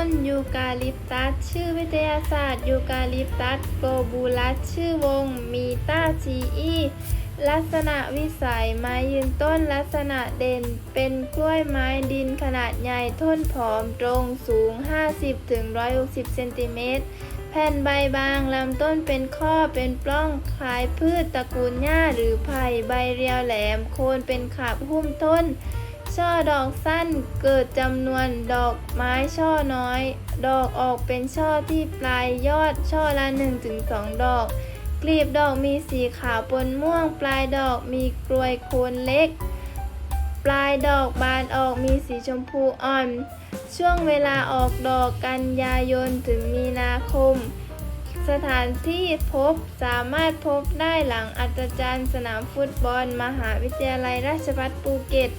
้นยูกาลิปตัส ชื่อวิทยาศาสตร์ยูกาลิปตัสโกบูลัส ชื่อวงมีตาจีอีลักษณะวิสัยไม้ยืนต้นลักษณะเด่น เป็นกล้วยไม้ดินขนาดใหญ่ท้นผอมตรงสูง 50-160เซนติเมตรแผ่นใบบางลำต้นเป็นข้อเป็นปล้องคล้ายพืชตระกูลหญ้าหรือไผ่ใบเรียวแหลม โคนเป็นขาบหุ้มต้น ช่อดอกสั้นเกิดจำนวนดอกไม้ช่อน้อย ดอกออกเป็นช่อที่ปลายยอดช่อละ 1-2 ดอก กลีบดอกมีสีขาวปนม่วง ปลายดอกมีกลวยโคนเล็ก ปลายดอกบานออกมีสีชมพูอ่อน ช่วงเวลาออกดอกกันยายนถึงมีนาคม สถานที่พบสามารถพบได้หลังอัศจรรย์สนามฟุตบอล มหาวิทยาลัยราชภัฏภูเก็ต